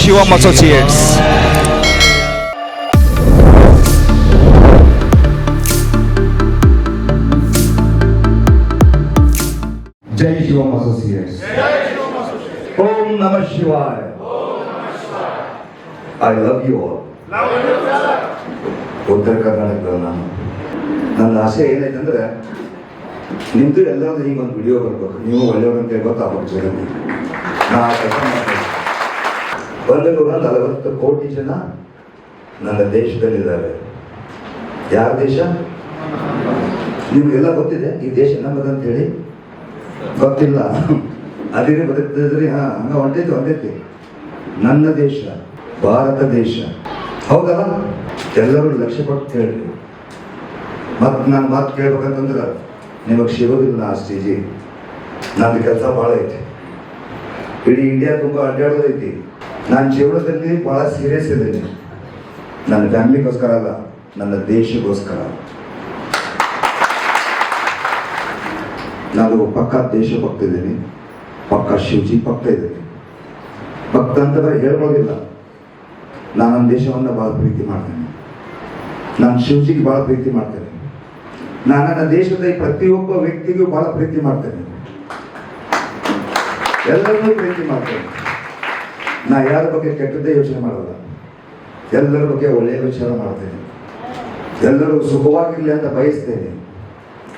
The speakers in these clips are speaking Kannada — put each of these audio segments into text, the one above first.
ಶಿವಮ್ ಅಸೋಸಿಯೇಟ್ಸ್ ಜೈ ಶಿವಮ್ ಅಸೋಸಿಯೇಟ್ಸ್ ಓಂ ನಮ ಶಿವಾಯ ಐ ಲವ್ ಯು ಆಲ್ ಉತ್ತರ ಕರ್ನಾಟಕದ ನಾನು ನನ್ನ ಆಸೆ ಏನೈತಂದ್ರೆ ನಿಮ್ದು ಎಲ್ಲರದ್ದು ಈಗ ಒಂದು ವಿಡಿಯೋ ಬರ್ಬೇಕು. ನೀವು ಒಳ್ಳೆಯವರು ಅಂತ ಗೊತ್ತಾಗ್ಬೇಕು ಜಗತ್ತಿಗೆ ನಾ ಆ ಕೆಲಸ ಮಾಡ್ತೀನಿ. ಒಂದು ನೂರ ನಲವತ್ತು ಕೋಟಿ ಜನ ನನ್ನ ದೇಶದಲ್ಲಿದ್ದಾರೆ. ಯಾರ ದೇಶ? ನಿಮ್ಗೆಲ್ಲ ಗೊತ್ತಿದೆ, ಈ ದೇಶ ನಮ್ಮದಂತ ಹೇಳಿ ಗೊತ್ತಿಲ್ಲ. ಅದೇ ಬದುಕ್ತಿದ್ರಿ ಹಾ, ಹಂಗ ಹೊಂಟೈತಿ ಹೊಂಟೈತಿ. ನನ್ನ ದೇಶ, ಭಾರತ ದೇಶ. ಹೌದಲ್ಲ? ಎಲ್ಲರೂ ಲಕ್ಷ್ಯ ಕೊಟ್ಟು ಕೇಳ್ರಿ. ಮತ್ ನಾನು ಮಾತು ಕೇಳ್ಬೇಕಂತಂದ್ರೆ, ನಿಮಗೆ ಸಿಗೋದಿಲ್ಲ ಆ ಸ್ಟೇಜಿ ನಂದು ಕೆಲಸ ಭಾಳ ಐತಿ. ಇಡೀ ಇಂಡಿಯಾ ತುಂಬ ಅಡ್ಡಾಡೋದೈತಿ. ನಾನು ಜೀವನದಲ್ಲಿ ಭಾಳ ಸೀರಿಯಸ್ ಇದ್ದೀನಿ. ನನ್ನ ಫ್ಯಾಮಿಲಿಗೋಸ್ಕರ ಅಲ್ಲ, ನನ್ನ ದೇಶಕ್ಕೋಸ್ಕರ. ನಾನು ಪಕ್ಕ ದೇಶ ಭಕ್ತ ಇದ್ದೀನಿ ಪಕ್ಕ ಶಿವಜಿ ಭಕ್ತ ಇದ್ದೀನಿ. ಭಕ್ತ ಅಂತ ಹೇಳ್ಬೋದಿಲ್ಲ. ನಾನು ನನ್ನ ದೇಶವನ್ನು ಭಾಳ ಪ್ರೀತಿ ಮಾಡ್ತೇನೆ. ನಾನು ಶಿವಜಿಗೆ ಭಾಳ ಪ್ರೀತಿ ಮಾಡ್ತೇನೆ. ನಾನು ನನ್ನ ದೇಶದ ಪ್ರತಿಯೊಬ್ಬ ವ್ಯಕ್ತಿಗೂ ಭಾಳ ಪ್ರೀತಿ ಮಾಡ್ತೇನೆ. ಎಲ್ಲರನ್ನೂ ಪ್ರೀತಿ ಮಾಡ್ತೇನೆ. ನಾ ಯಾರ ಬಗ್ಗೆ ಕೆಟ್ಟದ್ದೇ ಯೋಚನೆ ಮಾಡಲ್ಲ. ಎಲ್ಲರ ಬಗ್ಗೆ ಒಳ್ಳೆಯ ವಿಚಾರ ಮಾಡ್ತೇನೆ. ಎಲ್ಲರೂ ಸುಖವಾಗಿರಲಿ ಅಂತ ಬಯಸ್ತೇನೆ.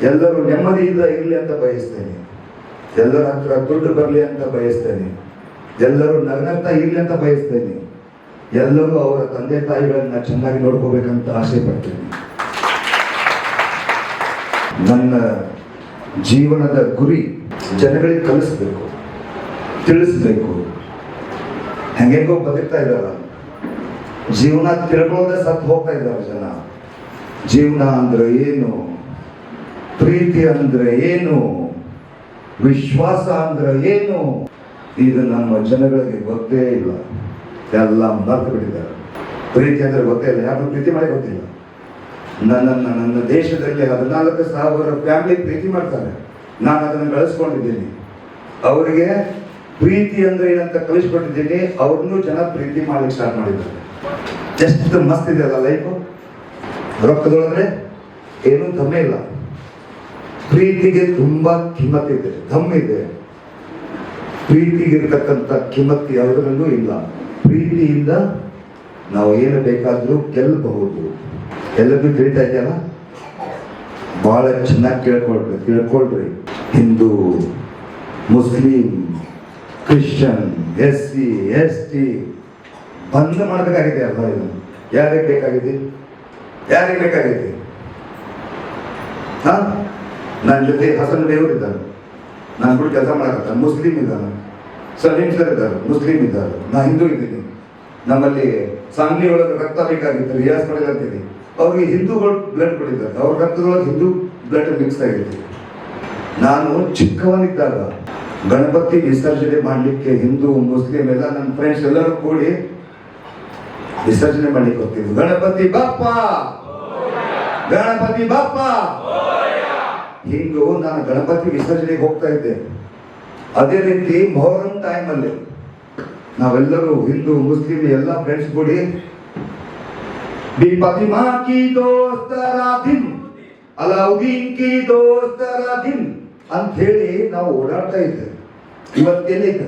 ಎಲ್ಲರೂ ನೆಮ್ಮದಿಯಿಂದ ಇರಲಿ ಅಂತ ಬಯಸ್ತೇನೆ. ಎಲ್ಲರ ಹತ್ರ ದುಡ್ಡು ಬರಲಿ ಅಂತ ಬಯಸ್ತೇನೆ. ಎಲ್ಲರೂ ನಗ್ನಗ್ತಾ ಇರಲಿ ಅಂತ ಬಯಸ್ತೇನೆ. ಎಲ್ಲರೂ ಅವರ ತಂದೆ ತಾಯಿಗಳನ್ನ ಚೆನ್ನಾಗಿ ನೋಡ್ಕೋಬೇಕಂತ ಆಸೆ ಪಡ್ತೇನೆ. ನನ್ನ ಜೀವನದ ಗುರಿ ಜನಗಳಿಗೆ ಕಲಿಸ್ಬೇಕು, ತಿಳಿಸ್ಬೇಕು. ಹೆಂಗೆಂಗೋ ಬದುಕ್ತಾ ಇದ್ದಾರ ಜೀವನ ತಿಳ್ಕೊಳ್ಳೋದೇ ಸತ್ತು ಹೋಗ್ತಾ ಇದ್ದಾರೆ ಜನ. ಜೀವನ ಅಂದ್ರೆ ಏನು? ಪ್ರೀತಿ ಅಂದ್ರೆ ಏನು? ವಿಶ್ವಾಸ ಅಂದ್ರೆ ಏನು? ಇದು ನಮ್ಮ ಜನಗಳಿಗೆ ಗೊತ್ತೇ ಇಲ್ಲ. ಎಲ್ಲ ಮರ್ತು ಬಿಟ್ಟಿದ್ದಾರೆ. ಪ್ರೀತಿ ಅಂದ್ರೆ ಗೊತ್ತೇ ಇಲ್ಲ. ಯಾರು ಪ್ರೀತಿ ಮಾಡಿ ಗೊತ್ತಿಲ್ಲ. ನನ್ನ ನನ್ನ ದೇಶದಲ್ಲಿ ಹದಿನಾಲ್ಕು ಸಾವಿರ ಫ್ಯಾಮಿಲಿ ಪ್ರೀತಿ ಮಾಡ್ತಾರೆ. ನಾನು ಅದನ್ನು ಬೆಳೆಸ್ಕೊಂಡಿದ್ದೀನಿ. ಅವರಿಗೆ ಪ್ರೀತಿ ಅಂದ್ರೆ ಏನಂತ ಕಲಿಸ್ಕೊಟ್ಟಿದ್ದೀನಿ, ಅವ್ರನ್ನೂ ಜನ ಪ್ರೀತಿ ಮಾಡ್ಲಿಕ್ಕೆ ಸ್ಟಾರ್ಟ್ ಮಾಡಿದ್ದಾರೆ. ಎಷ್ಟು ಮಸ್ತ್ ಇದೆ ಅಲ್ಲ ಲೈಫು ರೊಕ್ಕದೊಳಗೆ ಏನೂ ದಮ್ಮೆ ಇಲ್ಲ. ಪ್ರೀತಿಗೆ ತುಂಬಾ ಕಿಮ್ಮತ್ ಇದೆ ಪ್ರೀತಿಗಿರ್ತಕ್ಕಂಥ ಕಿಮ್ಮತ್ ಯಾವುದರಲ್ಲೂ ಇಲ್ಲ. ಪ್ರೀತಿಯಿಂದ ನಾವು ಏನು ಬೇಕಾದರೂ ಗೆಲ್ಲಬಹುದು. ಎಲ್ಲರಿಗೂ ತಿಳಿತಾ ಇದೆಯಲ್ಲ ಬಹಳ ಚೆನ್ನಾಗಿ ಕೇಳ್ಕೊಳ್ರಿ. ತಿಳ್ಕೊಳ್ರಿ Hindu, Muslim Christian S C S T ಬಂದ್ ಮಾಡಬೇಕಾಗಿದೆ ಅಲ್ಲ ಇದು? ಯಾರಿಗೆ ಬೇಕಾಗಿದೆ? ಯಾರಿಗೆ ಬೇಕಾಗಿದೆ? ಹಾ? ನನ್ನ ಜೊತೆ ಹಸನ್ ದೇವರು ಇದ್ದಾನೆ. ನಾನು ಕೂಡ ಕೆಲಸ ಮಾಡಕತ್ತ ಮುಸ್ಲಿಂ ಇದ್ದಾನೆ. ಸಲೀಂ ಸರ್ ಇದ್ದಾರೆ. ಮುಸ್ಲಿಂ ಇದ್ದಾರೆ. ನಾ ಹಿಂದೂ ಇದ್ದೀನಿ. ನಮ್ಮಲ್ಲಿ ಸಾಂಗ್ಲಿ ಒಳಗೆ ರಕ್ತ ಬೇಕಾಗಿತ್ತು ರಿಯಾಸ್ ಪಡೇಲ್ ಅಂತೀನಿ ಅವ್ರಿಗೆ ಹಿಂದೂಗಳು ಬ್ಲಡ್ ಕೊಟ್ಟಿದ್ದಾರೆ. ಅವ್ರ ರಕ್ತದೊಳಗೆ ಹಿಂದೂ ಬ್ಲಡ್ ಮಿಕ್ಸ್ ಆಗಿತ್ತು ನಾನು ಚಿಕ್ಕವನಿದ್ದಾಗ ಗಣಪತಿ ವಿಸರ್ಜನೆ ಮಾಡಲಿಕ್ಕೆ ಹಿಂದೂ, ಮುಸ್ಲಿಂ ಎಲ್ಲ ನನ್ನ ಫ್ರೆಂಡ್ಸ್ ಎಲ್ಲರೂ ಕೂಡಿ ವಿಸರ್ಜನೆ ಮಾಡ್ಲಿಕ್ಕೆ ಹೋಗ್ತಿದ್ವಿ. ಗಣಪತಿ ಬಪ್ಪ! ಗಣಪತಿ ಬಪ್ಪ! ಹಿಂಗೂ ನಾನು ಗಣಪತಿ ವಿಸರ್ಜನೆಗೆ ಹೋಗ್ತಾ ಇದ್ದೆ. ಅದೇ ರೀತಿ ಮೊಹರಂ ಟೈಮಲ್ಲಿ ನಾವೆಲ್ಲರೂ ಹಿಂದೂ, ಮುಸ್ಲಿಂ ಎಲ್ಲ ಫ್ರೆಂಡ್ಸ್ ಕೂಡಿ ಕಿ ಅಂತ ಹೇಳಿ ನಾವು ಓಡಾಡ್ತಾ ಇದ್ದೆ. ಇವತ್ತೆಲ್ಲೈತೆ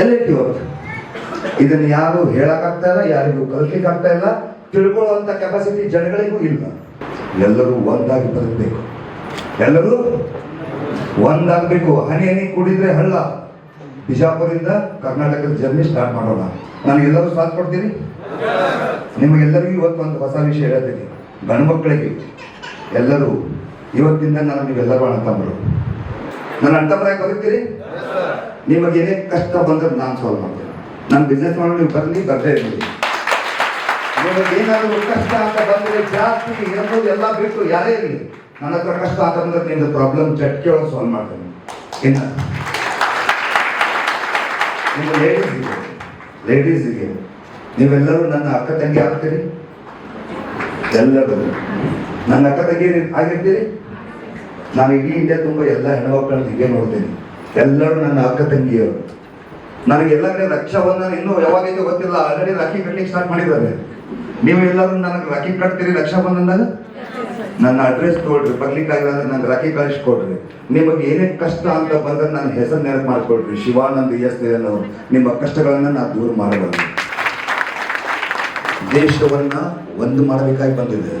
ಎಲ್ಲೈತಿ ಇವತ್ತು? ಇದನ್ನ ಯಾರು ಹೇಳಕ್ಕಾಗ್ತಾ ಇಲ್ಲ, ಯಾರಿಗೂ ಕಲಿಸ್ಲಿಕ್ಕೆ ಆಗ್ತಾ ಇಲ್ಲ, ತಿಳ್ಕೊಳ್ಳುವಂತ ಕೆಪಾಸಿಟಿ ಜನಗಳಿಗೂ ಇಲ್ಲ. ಎಲ್ಲರೂ ಒಂದಾಗಿ ಬದುಕಬೇಕು. ಎಲ್ಲರೂ ಒಂದಾಗಬೇಕು. ಹನಿ ಹನಿ ಕುಡಿದ್ರೆ ಹಳ್ಳ. ಬಿಜಾಪುರದಿಂದ ಕರ್ನಾಟಕದ ಜರ್ನಿ ಸ್ಟಾರ್ಟ್ ಮಾಡೋಣ. ನಾನು ಎಲ್ಲರೂ ಸಾಥ್ ಕೊಡ್ತೀನಿ. ನಿಮಗೆಲ್ಲರಿಗೂ ಇವತ್ತು ಒಂದು ಹೊಸ ವಿಷಯ ಹೇಳ್ತೀನಿ. ಗಂಡು ಮಕ್ಕಳಿಗೆ ಎಲ್ಲರೂ, ಇವತ್ತಿಂದ ನಾನು ನೀವೆಲ್ಲರೂ ಅಣ್ಣತಮ್ಮರು ನನ್ನ ಅಣ್ಣತಮ್ಮರಾಗಿ ಬರುತ್ತೀರಿ ನಿಮಗೆ ಏನೇ ಕಷ್ಟ ಬಂದ್ರೆ ನಾನು ಸಾಲ್ವ್ ಮಾಡ್ತೀನಿ. ನಾನು ಬಿಸ್ನೆಸ್ ಮಾಡೋ ನೀವು ಬರಲಿ, ಬರದೇ ಇರಲಿ. ನಿಮಗೆ ಏನಾದರೂ ಕಷ್ಟ ಅಂತ ಬಂದರೆ ಜಾಸ್ತಿ ಇರೋದು ಎಲ್ಲ ಬಿಟ್ಟು ಯಾರೇ ಇರಲಿ. ನನ್ನ ಹತ್ರ ಕಷ್ಟ ಅಂತ ಬಂದ್ರೆ ನಿಮ್ದು ಪ್ರಾಬ್ಲಮ್ ಒಳಗೆ ಸಾಲ್ವ್ ಮಾಡ್ತೇನೆ. ಇನ್ನು ನಿಮ್ಮ ಲೇಡೀಸ್ಗೆ ಲೇಡೀಸ್ಗೆ ನೀವೆಲ್ಲರೂ ನನ್ನ ಅಕ್ಕ ತಂಗಿ ಆಗ್ತೀರಿ? ಎಲ್ಲರೂ. ನನ್ನ ಅಕ್ಕ ತಂಗಿ ಆಗಿರ್ತೀರಿ? ನಾನು ಇಡೀ ಇಂಡಿಯಾ ತುಂಬ ಎಲ್ಲ ಹೆಣ್ಮಕ್ಳನ್ನ ಹೀಗೆ ನೋಡ್ತೀನಿ. ಎಲ್ಲರೂ ನನ್ನ ಅಕ್ಕ ತಂಗಿಯವರು ನನಗೆ ಎಲ್ಲ ಕಡೆ ರಕ್ಷಾಬಂಧನ ಇನ್ನೂ ಯಾವಾಗೈತೆ ಗೊತ್ತಿಲ್ಲ. ಆಲ್ರೆಡಿ ರಾಖಿ ಕಟ್ಲಿಕ್ಕೆ ಸ್ಟಾರ್ಟ್ ಮಾಡಿದ್ದಾರೆ. ನೀವು ಎಲ್ಲರೂ ನನಗೆ ರಾಖಿ ಕಟ್ತೀರಿ ರಕ್ಷಾಬಂಧನದಾಗ ನನ್ನ ಅಡ್ರೆಸ್ ಕೊಡ್ರಿ ಬರ್ಲಿಕ್ಕೆ ಆಗಿಲ್ಲ ಅಂದ್ರೆ ನಂಗೆ ರಾಖಿ ಕಳಿಸ್ಕೊಡ್ರಿ. ನಿಮಗೆ ಏನೇ ಕಷ್ಟ ಅಂತ ಬಂದ್ರೆ ನನ್ನ ಹೆಸರು ನೆನಪು ಮಾಡಿಕೊಡ್ರಿ. ಶಿವಾನಂದ್ ಎಸ್ ಅನ್ನೋ ನಿಮ್ಮ ಕಷ್ಟಗಳನ್ನ ನಾನು ದೂರ ಮಾಡಬಲ್ಲೆ. ದೇಶವನ್ನ ಒಂದು ಮಾಡಬೇಕಾಗಿ ಬಂದಿದೆ.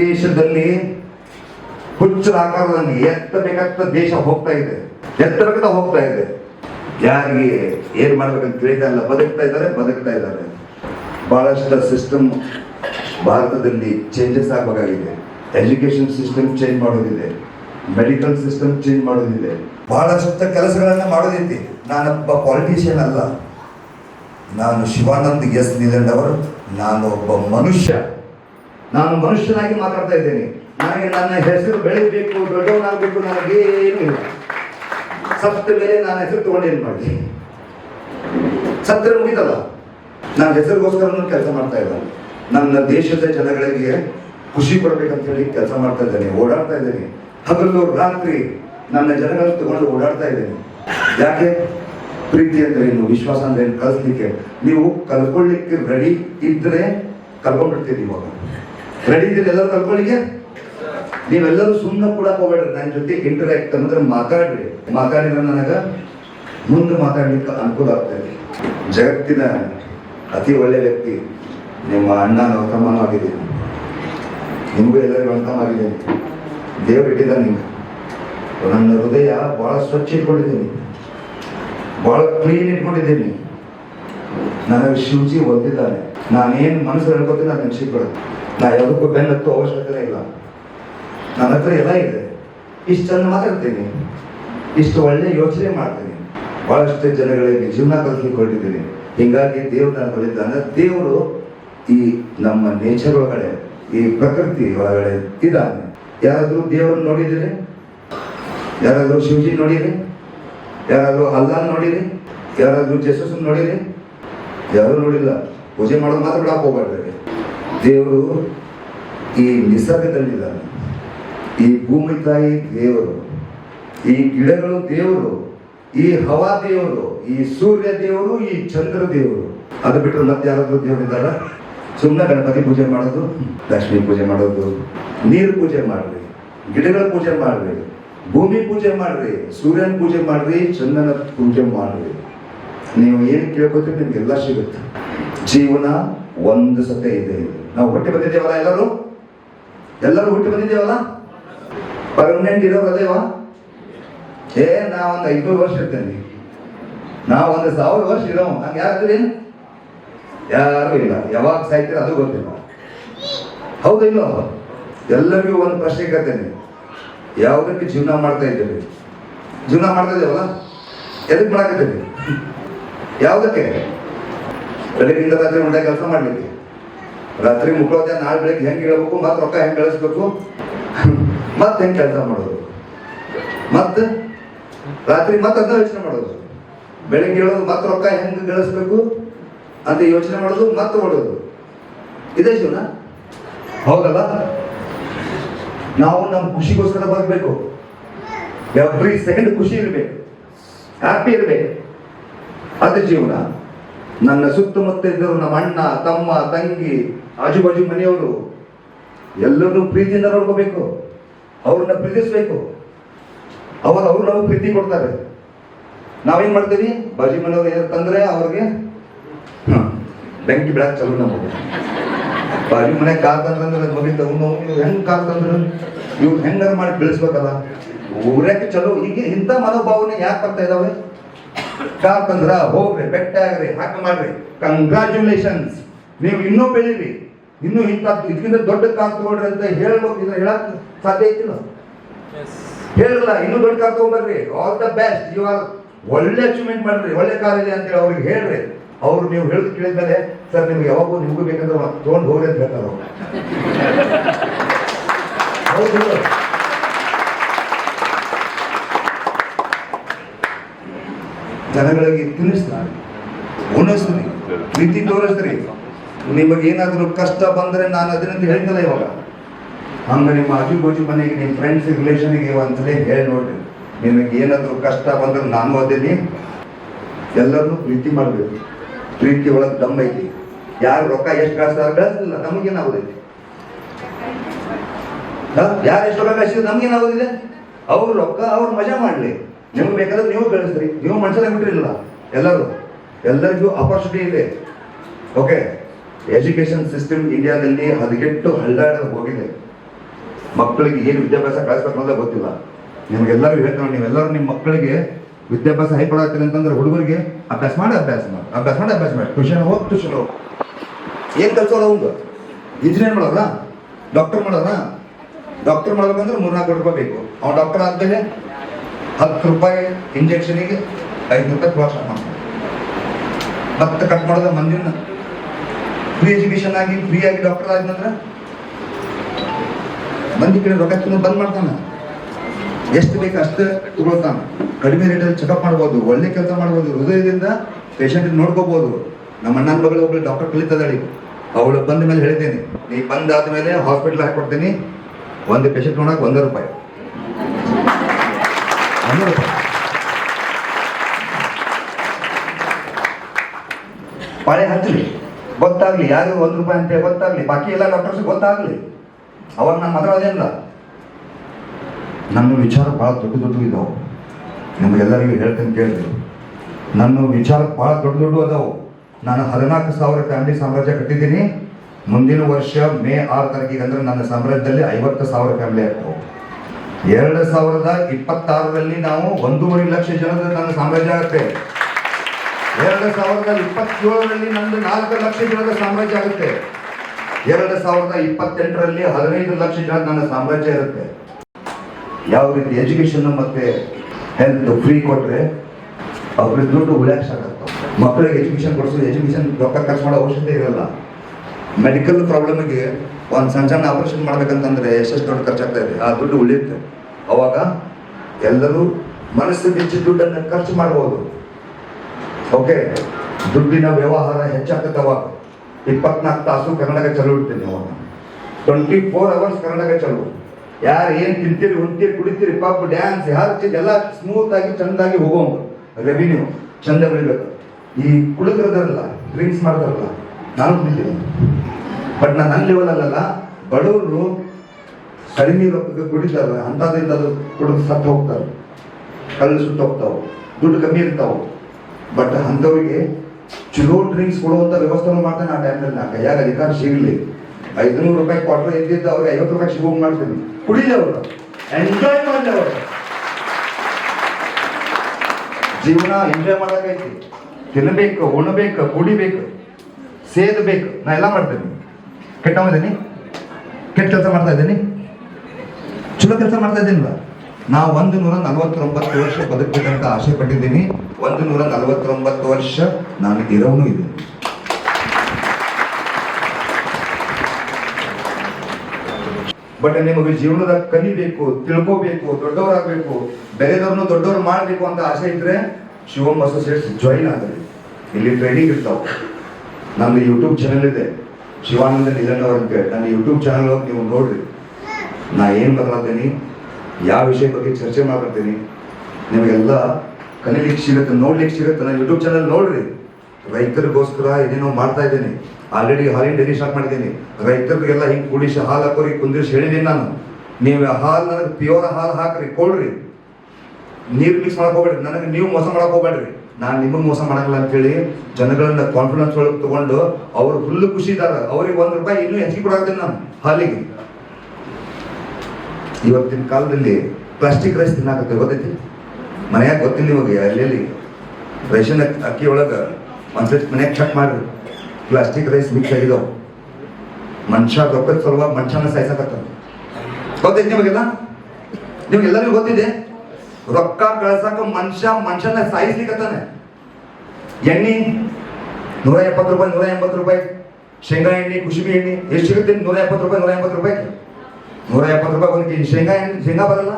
ದೇಶದಲ್ಲಿ ಹುಚ್ಚರ ಆಕಾರದಲ್ಲಿ ಎತ್ತಬೇಕಾಗ್ತ ದೇಶ ಹೋಗ್ತಾ ಇದೆ. ಎತ್ತಬೇಕಂತ ಹೋಗ್ತಾ ಇದೆ. ಯಾರಿಗೆ ಏನ್ ಮಾಡ್ಬೇಕಂತ ತಿಳಿತಾ ಇಲ್ಲ. ಬದುಕ್ತಾ ಇದ್ದಾರೆ ಬದುಕ್ತಾ ಇದ್ದಾರೆ. ಬಹಳಷ್ಟು ಸಿಸ್ಟಮ್ ಭಾರತದಲ್ಲಿ ಚೇಂಜಸ್ ಆಗಬೇಕಾಗಿದೆ. ಎಜುಕೇಶನ್ ಸಿಸ್ಟಮ್ ಚೇಂಜ್ ಮಾಡೋದಿದೆ. ಮೆಡಿಕಲ್ ಸಿಸ್ಟಮ್ ಚೇಂಜ್ ಮಾಡೋದಿದೆ. ಬಹಳಷ್ಟು ಕೆಲಸಗಳನ್ನ ಮಾಡೋದಿದೆ ನಾನೊಬ್ಬ ಪಾಲಿಟಿಷಿಯನ್ ಅಲ್ಲ. ನಾನು ಶಿವಾನಂದ್ ಎಸ್ ನಿಲಂಡ್ ಅವರು ನಾನು ಒಬ್ಬ ಮನುಷ್ಯ. ನಾನು ಮನುಷ್ಯನಾಗಿ ಮಾತಾಡ್ತಾ ಇದ್ದೇನೆ. ನನಗೆ ನನ್ನ ಹೆಸರು ಬೆಳಿಬೇಕು ದೊಡ್ಡವನಾಗಬೇಕು ನನಗೇನು ಇಲ್ಲ. ಸತ್ತ ಮೇಲೆ ನಾನು ಹೆಸರು ತಗೊಂಡು ಏನು ಮಾಡಿ ಸತ್ರ ಮುಗಿತಲ್ಲ? ನಾನು ಹೆಸರಿಗೋಸ್ಕರ ಕೆಲಸ ಮಾಡ್ತಾ ಇಲ್ಲ ನನ್ನ ದೇಶದ ಜನಗಳಿಗೆ ಖುಷಿ ಕೊಡಬೇಕಂತ ಹೇಳಿ ಕೆಲಸ ಮಾಡ್ತಾ ಇದ್ದೇನೆ, ಓಡಾಡ್ತಾ ಇದ್ದೇನೆ. ಹಗಲು, ರಾತ್ರಿ ನನ್ನ ಜನಗಳನ್ನು ತಗೊಂಡು ಓಡಾಡ್ತಾ ಇದ್ದೇನೆ. ಯಾಕೆ? ಪ್ರೀತಿ ಅಂದ್ರೆ ಏನು? ವಿಶ್ವಾಸ ಅಂದ್ರೆ ಏನು? ಕಲಿಸ್ಲಿಕ್ಕೆ. ನೀವು ಕಲ್ಕೊಳ್ಳಿಕ್ಕೆ ರೆಡಿ ಇದ್ರೆ ಕಲ್ಕೊಂಡ್ಬಿಡ್ತೀರಿ ಇವಾಗ. ರೆಡಿ ಇದ್ರೆ ಎಲ್ಲರೂ ಕಲ್ಕೊಳ್ಳಿಕ್ಕೆ ನೀವೆಲ್ಲರೂ ಸುಮ್ಮನೆ ಕೂಡ ಹೋಗ್ಬೇಡ್ರಿ. ನನ್ನ ಜೊತೆ ಇಂಟರಾಕ್ಟ್ ಅಂದ್ರೆ ಮಾತಾಡ್ರಿ. ಮಾತಾಡಿದ್ರೆ ನನಗ ಮುಂದೆ ಮಾತಾಡ್ಲಿಕ್ಕೆ ಅನುಕೂಲ ಆಗ್ತದೆ. ಜಗತ್ತಿನ ಅತಿ ಒಳ್ಳೆ ವ್ಯಕ್ತಿ ನಿಮ್ಮ ಅಣ್ಣ ತಮ್ಮನೋ ಆಗಿದ್ದೀನಿ. ನಿಮಗೂ ಎಲ್ಲರಿಗೂ ಅಣ್ಣ ಆಗಿದ್ದೀನಿ ದೇವ್ರು ಇಟ್ಟಿದ್ದಾನೆ ನಿಮ್ಗೆ. ನನ್ನ ಹೃದಯ ಬಹಳ ಸ್ವಚ್ಛ ಇಟ್ಕೊಂಡಿದ್ದೀನಿ. ಬಹಳ ಕ್ಲೀನ್ ಇಟ್ಕೊಂಡಿದ್ದೀನಿ. ನನಗೆ ಶಿವಜಿ ಒದ್ದಿದ್ದಾನೆ ನಾನೇನು ಮನಸ್ಸು ಹೇಳ್ಕೊತೀನಿ ನಾನು ಶಿವಕೊಡುತ್ತೆ ನಾ ಯಾವುದಕ್ಕೂ ಬೆನ್ನತ್ತು ಅವಶ್ಯಕತೆ ಇಲ್ಲ. ನನ್ನ ಹತ್ರ ಎಲ್ಲ ಇದೆ. ಇಷ್ಟು ಚಂದ ಮಾತಾಡ್ತೀನಿ. ಇಷ್ಟು ಒಳ್ಳೆ ಯೋಚನೆ ಮಾಡ್ತೀನಿ. ಬಹಳಷ್ಟು ಜನಗಳಿಗೆ ಜೀವನ ಕಲಿಸ್ಲಿಕ್ಕೆ ಹೀಗಾಗಿ ದೇವ್ರು ನಾನು ದೇವರು ಈ ನಮ್ಮ ನೇಚರ್ ಒಳಗಡೆ, ಈ ಪ್ರಕೃತಿ ಒಳಗಡೆ ಇದ್ದಾನೆ. ಯಾರಾದರೂ ದೇವ್ರನ್ನ ನೋಡಿದಿರಿ ಯಾರಾದರೂ ಶಿವಜಿ ನೋಡಿರಿ? ಯಾರಾದರೂ ಅಲ್ಲಾನ್ ನೋಡಿರಿ? ಯಾರಾದರೂ ಜೇಸಸ್ ನೋಡಿರಿ? ಯಾರು ನೋಡಿಲ್ಲ. ಪೂಜೆ ಮಾಡೋದು ಮಾತ್ರ ಬಿಡಕ್ಕೆ ಹೋಗ್ಬಾರ್ದು ದೇವರು ಈ ನಿಸರ್ಗದಲ್ಲಿದ್ದಾನೆ. ಈ ಭೂಮಿ ತಾಯಿ ದೇವರು, ಈ ಗಿಡಗಳು ದೇವರು, ಈ ಹವಾ ದೇವರು, ಈ ಸೂರ್ಯ ದೇವರು, ಈ ಚಂದ್ರ ದೇವರು. ಅದು ಬಿಟ್ಟರೆ ಮತ್ತೆ ಯಾರಾದ್ರೂ ದೇವರಿದ್ದಾರ ಸುಮ್ಮನೆ ಗಣಪತಿ ಪೂಜೆ ಮಾಡೋದು, ಲಕ್ಷ್ಮಿ ಪೂಜೆ ಮಾಡೋದು, ನೀರು ಪೂಜೆ ಮಾಡ್ರಿ, ಗಿಡಗಳ ಪೂಜೆ ಮಾಡ್ರಿ, ಭೂಮಿ ಪೂಜೆ ಮಾಡ್ರಿ, ಸೂರ್ಯನ ಪೂಜೆ ಮಾಡ್ರಿ, ಚಂದ್ರನ ಪೂಜೆ ಮಾಡ್ರಿ. ನೀವು ಏನು ಕೇಳ್ಕೊತೀರಿ ನಿಮ್ಗೆ ಎಲ್ಲ ಸಿಗುತ್ತೆ. ಜೀವನ ಒಂದು ಸತ್ಯ ಇದೆ. ನಾವು ಹೊಟ್ಟೆ ಬಂದಿದ್ದೇವಲ್ಲ ಎಲ್ಲರೂ? ಎಲ್ಲರೂ ಹುಟ್ಟಿ ಬಂದಿದ್ದೇವಲ್ಲ? ಪರ್ಮನೆಂಟ್ ಇರೋರು ಅದೇವಾ ಏ, ನಾ ಒಂದು ಐನೂರು ವರ್ಷ ಇರ್ತೇನೆ. ನಾ ಒಂದು ಸಾವಿರ ವರ್ಷ ಇರೋ ಹಂಗೆ ಯಾರು ಯಾರು ಇಲ್ಲ. ಯಾವಾಗ ಸಾಯ್ತೀರ ಅದು ಗೊತ್ತಿಲ್ಲ. ಹೌದು ಇಲ್ಲೋ ಎಲ್ಲರಿಗೂ ಒಂದು ಪ್ರಶ್ನೆ ಕೇಳ್ತೇನೆ. ಯಾವುದಕ್ಕೆ ಜೀವನ ಮಾಡ್ತಾ ಇದ್ದೇವೆ? ಜೀವನ ಮಾಡ್ತಾ ಇದ್ದೇವಲ್ಲ? ಎದಕ್ಕೆ ಮಾಡಾಕತ್ತೇವೆ ಯಾವುದಕ್ಕೆ? ಬೆಳಗಿಂದ ರಾತ್ರಿ ಉಂಡೆ ಕೆಲಸ ಮಾಡ್ಲಿಕ್ಕೆ. ರಾತ್ರಿ ಮುಕ್ಕೋದೆ ನಾಳೆ ಬೆಳಗ್ಗೆ ಹೆಂಗೆ ಹೇಳ್ಬೇಕು ಮತ್ತೆ ರೊಕ್ಕ ಹೆಂಗೆ ಗಳಿಸ್ಬೇಕು ಮತ್ತೆ ಹೆಂಗೆ ಕೆಲಸ ಮಾಡೋದು? ಮತ್ತೆ? ರಾತ್ರಿ ಮತ್ತೆ ಅದನ್ನ ಯೋಚನೆ ಮಾಡೋದು? ಬೆಳಗ್ಗೆ ಹೇಳೋದು ಮತ್ತೆ ರೊಕ್ಕ ಹೆಂಗೆ ಗಳಿಸ್ಬೇಕು ಅಂತ ಯೋಚನೆ ಮಾಡೋದು, ಮತ್ತೆ ಓಡೋದು. ಇದೇ ಜೀವನ? ಹೌದಲ್ಲ? ನಾವು ನಮ್ಮ ಖುಷಿಗೋಸ್ಕರ ಬರಬೇಕು. ಎವ್ರಿ ಸೆಕೆಂಡ್ ಖುಷಿ ಇರಬೇಕು. ಹ್ಯಾಪಿ ಇರಬೇಕು. ಅದು ಜೀವನ. ನನ್ನ ಸುತ್ತಮುತ್ತ ಇದ್ದರು ನಮ್ಮ ಅಣ್ಣ, ತಮ್ಮ, ತಂಗಿ ಆಜು ಬಾಜು ಮನೆಯವರು ಎಲ್ಲರೂ ಪ್ರೀತಿಯಿಂದ ನೋಡ್ಕೋಬೇಕು. ಅವ್ರನ್ನ ಪ್ರೀತಿಸ್ಬೇಕು. ಅವರು ಅವ್ರು ನಾವು ಪ್ರೀತಿ ಕೊಡ್ತಾರೆ. ನಾವೇನ್ ಮಾಡ್ತೀವಿ? ಬಾಜಿ ಮನೆಯವ್ರು ಏನಾರು ತಂದ್ರೆ ಅವ್ರಿಗೆ ಬೆಂಕಿ ಬಿಡಕ್ ಚಲೋ ನಮಗೆ. ಬಾಜಿ ಮನೆ ಕಾರ್ ತಂದ್ರೆ ತಗೊಂಡು ಇವ್ರು ಹೆಂಗ್ ಕಾರ್ ತಂದ್ರು? ಇವ್ರು ಹೆಂಗಾರ ಮಾಡಿ ಬೆಳೆಸ್ಬೇಕಲ್ಲ? ಊರಕ್ಕೆ ಚಲೋ. ಈಗ ಇಂಥ ಮನೋಭಾವನೆ ಯಾಕೆ ಬರ್ತಾ ಇದಾವೆ? ಕಾರ್ ತಂದ್ರ, ಹೋಗ್ರಿ, ಬೆಟ್ಟ ಆಗ್ರಿ, ಹಾಕ ಮಾಡ್ರಿ. ಕಂಗ್ರಾಚುಲೇಷನ್ಸ್ ನೀವು ಇನ್ನೂ ಬೆಳೀರಿ. ಇನ್ನೂ ಇಂಥ ಇದಕ್ಕಿಂತ ದೊಡ್ಡ ಕಾಲ್ ತಗೊಳ್ರಿ ಅಂತ ಹೇಳ್ಬೇಕು ಇದು ಹೇಳಕ್ ಸಾಧ್ಯ ಐತಿಲ್ಲ. ಹೇಳಿಲ್ಲ ಇನ್ನೂ ದೊಡ್ಡ ಕಾಲ್ ತಗೊಂಡ್ಬರ್ರಿ. All the best you are ಒಳ್ಳೆ ಅಚೀವ್ಮೆಂಟ್ ಮಾಡ್ರಿ ಒಳ್ಳೆ ಕಾಲ ಇದೆ ಅಂತೇಳಿ ಅವ್ರಿಗೆ ಹೇಳ್ರಿ. ಅವ್ರು ನೀವು ಹೇಳಿದ್ ಕೇಳಿದ್ಮೇಲೆ ಸರ್ ನಿಮ್ಗೆ ಯಾವಾಗೂ ನಿಮಗೂ ಬೇಕಂದ್ರೆ ತಗೊಂಡು ಹೋಗ್ರಿ ಅಂತ ಹೇಳ್ತಾರೆ ಅವ್ರು. ಹೌದು. ಜನಗಳಿಗೆ ತಿನ್ನಿಸ್ತಾರೆ ಉಣಿಸ್ರಿ. ಪ್ರೀತಿ ತೋರಿಸ್ರಿ. ನಿಮಗೆ ಏನಾದರೂ ಕಷ್ಟ ಬಂದರೆ ನಾನು ಅದನ್ನಂತ ಹೇಳ್ತಲ್ಲ ಇವಾಗ. ಹಂಗೆ ನಿಮ್ಮ ಆಜು ಬಾಜು ಮನೆಗೆ, ನಿಮ್ಮ ಫ್ರೆಂಡ್ಸ್ ರಿಲೇಷನ್ಗೆ ಒಂದ್ಸಲ ಹೇಳಿ ನೋಡ್ರಿ. ನಿಮಗೆ ಏನಾದರೂ ಕಷ್ಟ ಬಂದ್ರೆ ನಾನು ಅದೇನಿ ಎಲ್ಲರನ್ನೂ ಪ್ರೀತಿ ಮಾಡಬೇಕು. ಪ್ರೀತಿ ಒಳಗೆ ದಮ್ ಐತಿ. ಯಾರು ರೊಕ್ಕ ಎಷ್ಟು ಗಳಿಸ್ತಾರ ಗಳಿಸಲಿಲ್ಲ ನಮಗೇನಾಗೋದೈತಿ ಯಾರು ಎಷ್ಟು ರೊಕ್ಕ ಕಳಿಸಿದ್ರು ನಮಗೇನಾಗೋದಿದೆ ಅವ್ರ ರೊಕ್ಕ ಅವ್ರು ಮಜಾ ಮಾಡಲಿ. ನಿಮ್ಗೆ ಬೇಕಾದ್ರೆ ನೀವು ಕಳಿಸ್ರಿ ನೀವು ಮನುಷ್ಯನ ಬಿಟ್ಟಿರಲಿಲ್ಲ. ಎಲ್ಲರೂ. ಎಲ್ಲರಿಗೂ ಅಪರ್ಚುನಿಟಿ ಇದೆ. ಓಕೆ ಎಜುಕೇಶನ್ ಸಿಸ್ಟಮ್ ಇಂಡಿಯಾದಲ್ಲಿ ಹದಗೆಟ್ಟು ಹಳ್ಳಾಡ ಹೋಗಿದೆ. ಮಕ್ಕಳಿಗೆ ಏನು ವಿದ್ಯಾಭ್ಯಾಸ ಕಳಿಸ್ಬೇಕು ಅನ್ನೋದೇ ಗೊತ್ತಿಲ್ಲ. ನಿಮಗೆಲ್ಲರೂ ಹೇಳ್ತಾರೆ ನೀವೆಲ್ಲರೂ ನಿಮ್ಮ ಮಕ್ಕಳಿಗೆ ವಿದ್ಯಾಭ್ಯಾಸ ಹೇಗೆ ಕೊಡತ್ತೀರಿ ಅಂತಂದ್ರೆ ಹುಡುಗರಿಗೆ ಅಭ್ಯಾಸ ಮಾಡಿ ಅಭ್ಯಾಸ ಮಾಡಿ ಅಭ್ಯಾಸ ಮಾಡಿ ಅಭ್ಯಾಸ ಮಾಡಿ. ಟ್ಯೂಷನ್ ಹೋಗಿ ಟ್ಯೂಷನ್ ಹೋಗಿ. ಏನು ಕಲ್ಸೋಲ್ಲ ಅವಂಗ ಇಂಜಿನಿಯರ್ ಮಾಡೋದ? ಡಾಕ್ಟರ್ ಮಾಡೋದ? ಡಾಕ್ಟರ್ ಮಾಡ್ಬೇಕಂದ್ರೆ ಮೂರ್ನಾಲ್ಕು ನಾಲ್ಕು ರೂಪಾಯಿ ಬೇಕು. ಅವ್ನು ಡಾಕ್ಟರ್ ಆದ್ಮೇಲೆ ಹತ್ತು ರೂಪಾಯಿ ಇಂಜೆಕ್ಷನಿಗೆ ಐದು ರೂಪಾಯಿ ಕ್ಲಾಸ್ ಮಾಡ್ತಾನೆ. ಮತ್ತೆ ಕಟ್ ಮಾಡೋದ ಮಂದಿನ ಫ್ರೀ ಎಜುಕೇಶನ್ ಆಗಿ ಫ್ರೀ ಆಗಿ ಡಾಕ್ಟರ್ ಆದ್ನಂದ್ರ ಮಂದಿ ಕಡೆ ರೊಕ್ಕ ತಿನ್ನೋದು ಬಂದ್ ಮಾಡ್ತಾನ. ಎಷ್ಟು ಬೇಕು ಅಷ್ಟು ತಗೊಳ್ತಾನ. ಕಡಿಮೆ ರೇಟಲ್ಲಿ ಚೆಕಪ್ ಮಾಡ್ಬೋದು, ಒಳ್ಳೆ ಕೆಲಸ ಮಾಡ್ಬೋದು, ಹೃದಯದಿಂದ ಪೇಷಂಟ್ ನೋಡ್ಕೋಬಹುದು ನಮ್ಮ ಅಣ್ಣನ ಮಗಳು ಒಬ್ಬಳು ಡಾಕ್ಟರ್ ಕಲಿತದಾಳಿ ಅವಳು ಬಂದ ಮೇಲೆ ಹೇಳಿದ್ದೇನೆ, ನೀ ಬಂದಾದ ಮೇಲೆ ಹಾಸ್ಪಿಟಲ್ ಹಾಕೊಡ್ತೀನಿ. ಒಂದು ಪೇಷಂಟ್ ನೋಡಕ್ ಒಂದೇ ರೂಪಾಯಿ. ರೂಪಾಯಿ. ಪಾಳೆ ಗೊತ್ತಾಗ್ಲಿ ಯಾರು ಒಂದು ರೂಪಾಯಿ ಅಂತ ಗೊತ್ತಾಗ್ಲಿ, ಬಾಕಿ ಎಲ್ಲ ಡಾಕ್ಟರ್ಸ್ ಗೊತ್ತಾಗ್ಲಿ. ಅವಾಗ ನಮ್ಮ ಹತ್ರ ಅದೇನಿಲ್ಲ ನನ್ನ ವಿಚಾರ ಭಾಳ ದೊಡ್ಡ ದೊಡ್ಡ ಇದಾವೆ. ನಿಮಗೆಲ್ಲರಿಗೂ ಹೇಳ್ತೇನೆ ಕೇಳಿದ್ರು ನನ್ನ ವಿಚಾರ ಭಾಳ ದೊಡ್ಡ ದೊಡ್ಡ ಅದಾವ. ನಾನು ಹದಿನಾಲ್ಕು ಸಾವಿರ ಫ್ಯಾಮಿಲಿ ಸಾಮ್ರಾಜ್ಯ ಕಟ್ಟಿದ್ದೀನಿ. ಮುಂದಿನ ವರ್ಷ ಮೇ ಆರು ತಾರೀಕಿಗೆ ಅಂದ್ರೆ ನನ್ನ ಸಾಮ್ರಾಜ್ಯದಲ್ಲಿ ಐವತ್ತು ಸಾವಿರ ಫ್ಯಾಮಿಲಿ ಆಗ್ತಾವೆ. ಎರಡು ಸಾವಿರದ ಇಪ್ಪತ್ತಾರರಲ್ಲಿ ನಾವು ಒಂದೂವರೆ ಲಕ್ಷ ಜನದ ನನ್ನ ಸಾಮ್ರಾಜ್ಯ ಆಗುತ್ತೆ. ಎರಡು ಸಾವಿರದ ಇಪ್ಪತ್ತೇಳರಲ್ಲಿ ನಂದು ನಾಲ್ಕು ಲಕ್ಷ ಜನದ ಸಾಮ್ರಾಜ್ಯ ಆಗುತ್ತೆ. ಎರಡು ಸಾವಿರದ ಇಪ್ಪತ್ತೆಂಟರಲ್ಲಿ ಹದಿನೈದು ಲಕ್ಷ ಜನ ನನ್ನ ಸಾಮ್ರಾಜ್ಯ ಇರುತ್ತೆ. ಯಾವ ರೀತಿ ಎಜುಕೇಶನ್ ಮತ್ತೆ ಹೆಲ್ತ್ ಫ್ರೀ ಕೊಟ್ರೆ ಅವ್ರಿಗೆ ದುಡ್ಡು ಉಳಿಯಕ್ಕೆ ಆಗುತ್ತೆ ಮಕ್ಕಳಿಗೆ ಎಜುಕೇಶನ್ ಕೊಡಿಸೋದು ಎಜುಕೇಶನ್ ರೊಕ್ಕ ಖರ್ಚು ಮಾಡೋ ಅವಶ್ಯಕತೆ ಇರಲ್ಲ. ಮೆಡಿಕಲ್ ಪ್ರಾಬ್ಲಮ್ಗೆ ಒಂದು ಸಣ್ಣ ಸಣ್ಣ ಆಪರೇಷನ್ ಮಾಡ್ಬೇಕಂತಂದ್ರೆ ಎಷ್ಟೆಷ್ಟು ದೊಡ್ಡ ಖರ್ಚಾಗ್ತಾ ಇದೆ? ಆ ದುಡ್ಡು ಉಳಿಯುತ್ತೆ. ಅವಾಗ ಎಲ್ಲರೂ ಮನಸ್ಸು ಬಿಚ್ಚಿ ದುಡ್ಡನ್ನು ಖರ್ಚು ಮಾಡ್ಬೋದು. ಓಕೆ, ದುಡ್ಡಿನ ವ್ಯವಹಾರ ಹೆಚ್ಚಾಗುತ್ತವ ಇಪ್ಪತ್ನಾಲ್ಕು ತಾಸು ಕನ್ನಡಕ ಚಲೋ ಇಡ್ತೀನಿ ಅವಾಗ ಟ್ವೆಂಟಿ ಫೋರ್ ಅವರ್ಸ್ ಕನ್ನಡಕ ಚಲೋ. ಯಾರು ಏನು ತಿಂತೀರಿ, ಉಣ್ತೀರಿ, ಕುಡಿತೀರಿ ಪಾಪ ಡ್ಯಾನ್ಸ್ ಯಾರು ಎಲ್ಲ ಸ್ಮೂತ್ ಆಗಿ, ಚಂದಾಗಿ ಹೋಗೋಂಗ ರೆವಿನ್ಯೂ ಚಂದ ಬೆಳಿಬೇಕು. ಈ ಕುಡುಕರದಾರಲ್ಲ ಡ್ರಿಂಕ್ಸ್ ಮಾಡ್ತಾರಲ್ಲ, ನಾನು ಕುಡಿತೀನಿ. ಬಟ್ ನಾನು ನನ್ನ ಲೆವೆಲ್ ಅಲ್ಲಲ್ಲ, ಬಡವರು ಕಡಿಮೆ ರೊಕ್ಕಕ್ಕೆ ಕುಡಿತಾರೆ ಅದು ಕುಡಿದು ಸತ್ತು ಹೋಗ್ತಾರೆ. ಕಲ್ಲು ಸುಟ್ಟು ಹೋಗ್ತಾವೆ ದುಡ್ಡು ಕಮ್ಮಿ ಇರ್ತಾವೆ. ಬಟ್ ಅಂಥವ್ರಿಗೆ ಚಲೋ ಡ್ರಿಂಕ್ಸ್ ಕೊಡುವಂಥ ವ್ಯವಸ್ಥೆನೂ ಮಾಡ್ತಾನೆ ಆ ಟೈಮ್ನಲ್ಲಿ ನಾ ಕೈಯಾಗ ಅಧಿಕಾರ ಸಿಗಲಿ. ಐದುನೂರು ರೂಪಾಯಿ ಕ್ವಾರ್ಟರ್ ಇದ್ದಿದ್ದು ಅವ್ರಿಗೆ ಐವತ್ತು ರೂಪಾಯಿ ಸಿಗೋಂಗ್ ಮಾಡ್ತೀನಿ. ಕುಡಿಲಿ ಅವರು. ಎಂಜಾಯ್ ಮಾಡಲಿ ಅವರು. ಜೀವನ ಎಂಜಾಯ್ ಮಾಡೋಕ್ಕೈತಿ ತಿನ್ನಬೇಕು ಉಣಬೇಕು, ಕುಡಿಬೇಕು, ಸೇದಬೇಕು. ನಾ ಎಲ್ಲ ಮಾಡ್ತೇನೆ. ಮಾಡಿದೀನಿ ಕೆಟ್ಟ ಕೆಲಸ ಮಾಡ್ತಾ ಇದ್ದೀನಿ ಚಲೋ ಕೆಲಸ ಮಾಡ್ತಾ ಇದ್ದೀನಿಲ್ಲ ನಾ ಒಂದು ನೂರ ನಲವತ್ತೊಂಬತ್ತು ವರ್ಷ ಬದುಕಬೇಕಂತ ಆಸೆ ಪಟ್ಟಿದ್ದೀನಿ. ಒಂದು ನೂರ ನಲವತ್ತೊಂಬತ್ತು ವರ್ಷ ನಾನು ಇರೋನು ಇದೆ. ಬಟ್ ನಿಮಗೆ ಜೀವನದಾಗ ಕಲಿಬೇಕು ತಿಳ್ಕೋಬೇಕು, ದೊಡ್ಡವರಾಗಬೇಕು, ಬೇರೆದವ್ರನ್ನು ದೊಡ್ಡವ್ರು ಮಾಡಬೇಕು ಅಂತ ಆಸೆ ಇದ್ರೆ ಶಿವಮ್ ಅಸೋಸಿಯೇಟ್ಸ್ ಜಾಯಿನ್ ಆಗಲಿ ಇಲ್ಲಿ ಟ್ರೈನಿಂಗ್ ಇರ್ತಾವ. ನಮ್ದು ಯೂಟ್ಯೂಬ್ ಚಾನಲ್ ಇದೆ. ಶಿವಾನಂದ ನಿಲಣ್ಣವ್ರ ಅಂತ ಹೇಳಿ ನನ್ನ ಯೂಟ್ಯೂಬ್ ಚಾನಲ್ ನೀವು ನೋಡ್ರಿ. ನಾ ಏನು ಬರ್ಲಾತೀನಿ ಯಾವ ವಿಷಯ ಬಗ್ಗೆ ಚರ್ಚೆ ಮಾಡ್ತೀನಿ ನಿಮಗೆಲ್ಲ ಕಲೀಲಿಕ್ಕೆ ಸಿಗುತ್ತೆ ನೋಡ್ಲಿಕ್ಕೆ ಸಿಗುತ್ತೆ ನಾನು ಯೂಟ್ಯೂಬ್ ಚಾನಲ್ ನೋಡ್ರಿ. ರೈತರಿಗೋಸ್ಕರ ಏನೇನೋ ಮಾಡ್ತಾ ಇದ್ದೀನಿ. ಆಲ್ರೆಡಿ ಹಾಲಿನ ಡೈರಿ ಸ್ಟಾರ್ಟ್ ಮಾಡಿದ್ದೀನಿ. ರೈತರಿಗೆಲ್ಲ ಹಿಂಗೆ ಕುಡಿಸಿ ಹಾಲು ಹಾಕೋರಿ, ಕುಂದಿರಿಸಿ ಹೇಳಿದ್ದೀನಿ ನಾನು. ನೀವು ಹಾಲು ನನಗೆ ಪ್ಯೂರ್ ಹಾಲು ಹಾಕ್ರಿ, ಕೊಡ್ರಿ. ನೀರು ಮಿಕ್ಸ್ ಹೋಗ್ಬೇಡ್ರಿ. ನನಗೆ ನೀವು ಮೋಸ ಹೋಗ್ಬೇಡ್ರಿ. ನಾನು ನಿಮಗೆ ಮೋಸ ಮಾಡಲ್ಲ ಅಂತೇಳಿ ಜನಗಳನ್ನ ಕಾನ್ಫಿಡೆನ್ಸ್ ಒಳಗೆ ತಗೊಂಡು ಅವ್ರು ಫುಲ್ ಖುಷಿ ಇದ್ದಾರೆ. ಅವ್ರಿಗೆ ಒಂದು ರೂಪಾಯಿ ಇನ್ನೂ ಹೆಚ್ಚಿಗೆ ಕೊಡಾಕ್ತೀನಿ ನಾನು ಹಾಲಿಗೆ. ಇವತ್ತಿನ ಕಾಲದಲ್ಲಿ ಪ್ಲಾಸ್ಟಿಕ್ ರೈಸ್ ತಿನ್ನಾಕತ್ತೆ ಗೊತ್ತೈತಿ? ಮನ್ಯಾಗ ಗೊತ್ತಿಲ್ಲ ಇವಾಗ ಎಲ್ಲೆಲ್ಲಿ ರೇಷನ್ ಅಕ್ಕಿ- ಒಳಗೆ ಒಂದ್ಸತಿ ಮನ್ಯಾಗ ಚೆಕ್ ಮಾಡ್ರಿ. ಪ್ಲಾಸ್ಟಿಕ್ ರೈಸ್ ಮಿಕ್ಸ್ ಆಗಿದಾವ. ಮನುಷ್ಯ ರೊಕ್ಕದ ಸಲುವಾಗಿ ಮನುಷ್ಯನ ಸಾಯ್ಸಕತ್ತ ಗೊತ್ತೈತೆ ನಿಮಗೆಲ್ಲ? ನಿಮ್ಗೆಲ್ಲರಿಗೂ ಗೊತ್ತಿದೆ? ರೊಕ್ಕ ಕಳ್ಸಕ ಮನುಷ್ಯ ಮನುಷ್ಯನ ಸಾಯಿಸ್ಲಿಕ್ಕತ್ತಾನೆ ಎಣ್ಣೆ, ನೂರ ಎಪ್ಪತ್ತು ರೂಪಾಯಿ, ನೂರ ಎಂಬತ್ತು ರೂಪಾಯಿ. ಶೇಂಗಾ ಎಣ್ಣೆ ಕುಸುಬಿ ಎಣ್ಣೆ, ಎಷ್ಟು ಸಿಗುತ್ತೆ? ನೂರ ಎಪ್ಪತ್ತು ರೂಪಾಯಿ, ನೂರ ಎಂಬತ್ತು ರೂಪಾಯಿ. ನೂರ ಎಪ್ಪತ್ತು ರೂಪಾಯಿ ಒಂದು ಕೆಜಿ ಶೇಂಗಾ ಎಣ್ಣೆ ಶೇಂಗಾ ಬರಲ್ಲ?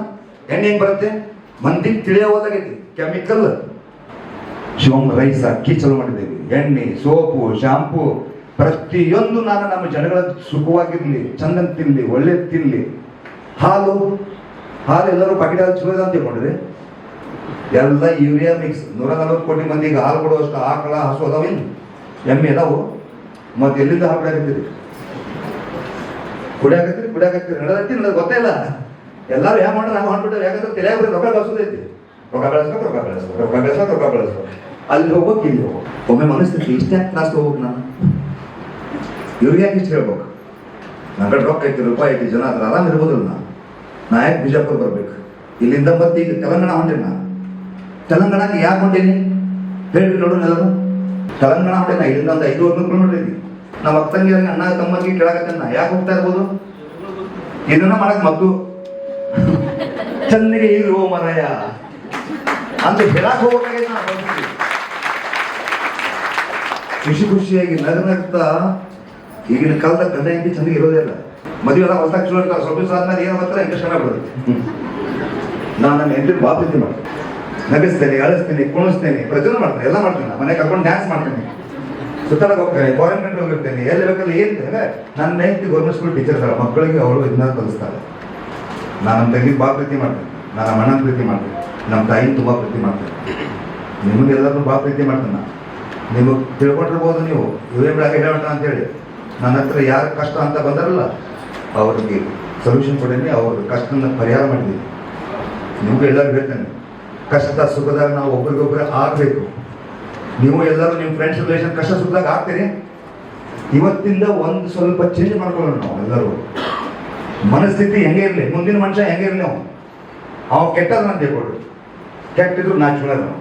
ಎಣ್ಣೆ ಹೆಂಗೆ ಬರುತ್ತೆ? ಮಂದಿಗೆ ತಿಳಿಯೋದಾಗೈತಿ ಕೆಮಿಕಲ್ ಶಿವಮ್ ರೈಸ್ ಅಕ್ಕಿ ಚಲೋ ಮಾಡಿದ್ದೇವೆ. ಎಣ್ಣೆ, ಸೋಪು, ಶಾಂಪು. ಪ್ರತಿಯೊಂದು ನಾನು ನಮ್ಮ ಜನಗಳ ಸುಖವಾಗಿರ್ಲಿ, ಚಂದನ್ ತಿನ್ಲಿ ಒಳ್ಳೆ ತಿನ್ಲಿ. ಹಾಲು ಹಾಲು ಎಲ್ಲರೂ ಪಾಕಿಟ್ ಹಾಲು ಚಲೋ ಅಂತ ತಿಳ್ಕೊಂಡ್ರಿ ಎಲ್ಲ ಯೂರಿಯಾ ಮಿಕ್ಸ್ ನೂರ ನಲ್ವತ್ತು ಕೋಟಿ ಮಂದಿಗೆ ಹಾಲು ಕೊಡುವಷ್ಟು ಆಕಳ, ಹಸು ಅದಾವೇನು ಎಮ್ಮೆ ಅದಾವು. ಮತ್ತೆ ಎಲ್ಲಿಂದ ಹಾಲು ಕುಡಿಯಾಕತ್ತೀರಿ? ಕುಡಿಯಾಕತ್ತೀರಿ ಕುಡಿಯಾಕತ್ತೀರಿ. ನಡೆದತ್ತಿ ಗೊತ್ತೇ ಇಲ್ಲ. ಎಲ್ಲರೂ ಹ್ಯಾಂಗ ಮಾಡ್ರೆ ಹಂಗೆ ಹೊಂಟ್ಬಿಟ್ಟು ಯಾಕಂದ್ರೆ ತಲೆಯಾಗ ಬರೀ ರೊಕ್ಕ ಕಳ್ಸೋದೈತಿ ರೊಕ್ಕ ಬೆಳೆಸ್ಬೇಕು ರೊಕ್ಕ ಬೆಳೆಸ್ಬೇಕು ರೊಕ್ಕ ಬೆಳೆಸ್ಬೇಕು ರೊಕ್ಕ ಬೆಳೆಸ್ಬೇಕು. ಅಲ್ಲಿ ಹೋಗೋಕೆ ಇಲ್ಲಿ ಹೋಗೋ ಒಮ್ಮೆ ಮನಸ್ಥಿತಿ ಇಷ್ಟೇ ತ್ರಾಸ ಹೋಗ್ಬೇಕು ನಾನು. ಇವ್ರಿಗೆ ಯಾಕೆ ಇಷ್ಟು ಹೇಳ್ಬೇಕು? ನನ್ನ ಕಡೆ ರೊಕ್ಕ ಐತಿ, ರೂಪಾಯಿ ಐತಿ, ಜನ ಅದ್ರ ಆರಾಮ್ ಇರ್ಬೋದಲ್ಲ ನಾನು. ನಾ ಯಾಕೆ ಬಿಜಾಪುರ ಬರ್ಬೇಕು? ಇಲ್ಲಿಂದ ಮತ್ತೆ ಈಗ ತೆಲಂಗಾಣ ಹೊಂಟೇನಿ ನಾನು. ತೆಲಂಗಾಣಕ್ಕೆ ಯಾಕೆ ಹೊಂಟೇನಿ? ಹೇಳಿ ನೋಡೋಣ ಎಲ್ಲರೂ. ತೆಲಂಗಾಣ ಹೊಂಟೇನ ಇಲ್ಲಿಂದ ಒಂದು ಐದು ನೂರು ಕಿಲೋಮೀಟರ್ ಇದ್ದೀನಿ ನಮ್ಮ ಅಕ್ಕಂಗೆ ಅಣ್ಣ ತಮ್ಮಂಗೆ ಕೇಳಕತ್ತೇನೆ ನಾ. ಯಾಕೆ ಹೋಗ್ತಾ ಇರ್ಬೋದು? ಇದನ್ನ ಮಾಡಕ್ ಮದ್ದು. ಚಂದಿಗೆ ಇರುವ ಮರಯ ಅಂತ ಹೇಳಕ್ ಹೋಗ್ಬೇಕಾಗೈತೆ ನಾನು ಬಂದಿದ್ದೀನಿ ಖುಷಿ ಖುಷಿಯಾಗಿ ನಗ ಈಗಿನ ಕಾಲದ ಗಂಡ ಹೆಂಡತಿ ಚೆನ್ನಾಗಿ ಇರೋದಿಲ್ಲ ಮದುವೆ ಹೊಸ ಚಲೋ ಸ್ವಲ್ಪ ದಿವಸ ಆದ್ಮೇಲೆ ಏನು ಬರ್ತಾರೆ ಇಂಟ್ರೆಸ್ಟ್ ಕಮ್ಮಿ ಆಗ್ಬಿಡುತ್ತೆ ನಾನು ನನ್ನ ಹೆಂಡತಿ ಭಾಳ ಪ್ರೀತಿ ಮಾಡ್ತೀನಿ. ನಗಿಸ್ತೇನೆ, ಅಳಿಸ್ತೇನೆ, ಕುಣಿಸ್ತೇನೆ ಪ್ರತಿಯೊಂದು ಮಾಡ್ತೇನೆ, ಎಲ್ಲ ಮಾಡ್ತೀನಿ. ಮನೆ ಕರ್ಕೊಂಡು ಡ್ಯಾನ್ಸ್ ಮಾಡ್ತೇನೆ. ಸುತ್ತಾಡಕ್ಕೆ ಹೋಗ್ತೇನೆ ಫಾರಿನ್ ಕಂಟ್ರಿ ಹೋಗಿರ್ತೇನೆ. ಎಲ್ಲಿ ಬೇಕಲ್ಲಿ ಏನು ನನ್ನ ಹೆಂಡತಿ ಗೌರ್ಮೆಂಟ್ ಸ್ಕೂಲ್ ಟೀಚರ್ ಮಕ್ಕಳಿಗೆ ಅವಳು ಇದನ್ನ ಕಲಿಸ್ತಾರೆ ನಾನು ನಮ್ಮ ತಂಗಿ ಭಾಳ ಪ್ರೀತಿ ಮಾಡ್ತೇನೆ. ನಾನು ನಮ್ಮ ಅಣ್ಣನ ಪ್ರೀತಿ ಮಾಡ್ತೇನೆ. ನಮ್ಮ ತಾಯಿನ ತುಂಬ ಪ್ರೀತಿ ಮಾಡ್ತೇನೆ. ನಿಮಗೆಲ್ಲರೂ ಭಾಳ ಪ್ರೀತಿ ಮಾಡ್ತೇನೆ ನಾನು. ನಿಮಗೆ ತಿಳ್ಕೊಂಡಿರ್ಬೋದು ನೀವು. ಇವೇ ಬೆಳಗ್ಗೆ ಹೇಳೋಣ ಅಂತೇಳಿ ನನ್ನ ಹತ್ರ ಯಾರು ಕಷ್ಟ ಅಂತ ಬಂದಾರಲ್ಲ, ಅವ್ರಿಗೆ ಸೊಲ್ಯೂಷನ್ ಕೊಡೀನಿ, ಅವ್ರ ಕಷ್ಟನ ಪರಿಹಾರ ಮಾಡಿದ್ದೀನಿ ನಿಮ್ಗೆ ಎಲ್ಲರೂ ಹೇಳ್ತೇನೆ. ಕಷ್ಟದ ಸುಖದಾಗ ನಾವು ಒಬ್ರಿಗೊಬ್ರು ಆಗಬೇಕು. ನೀವು ಎಲ್ಲರೂ ನಿಮ್ಮ ಫ್ರೆಂಡ್ಸ್ ರಿಲೇಷನ್ ಕಷ್ಟ ಸುಖದಾಗ ಆಗ್ತೀರಿ. ಇವತ್ತಿಂದ ಒಂದು ಸ್ವಲ್ಪ ಚೇಂಜ್ ಮಾಡ್ಕೊಳ್ಳೋಣ ನಾವು ಎಲ್ಲರೂ. ಮನಸ್ಥಿತಿ ಹೆಂಗೆ ಇರಲಿ? ಮುಂದಿನ ಮನುಷ್ಯ ಹೆಂಗೆ ಇರಲಿ ಅವನು? ಅವ ಕೆಟ್ಟದನ್ನ ಅಂತ ತಿಳ್ಕೊಳ್ರಿ ಕೆಟ್ಟಿದ್ರು ನಾ ಇದ್ದಾವ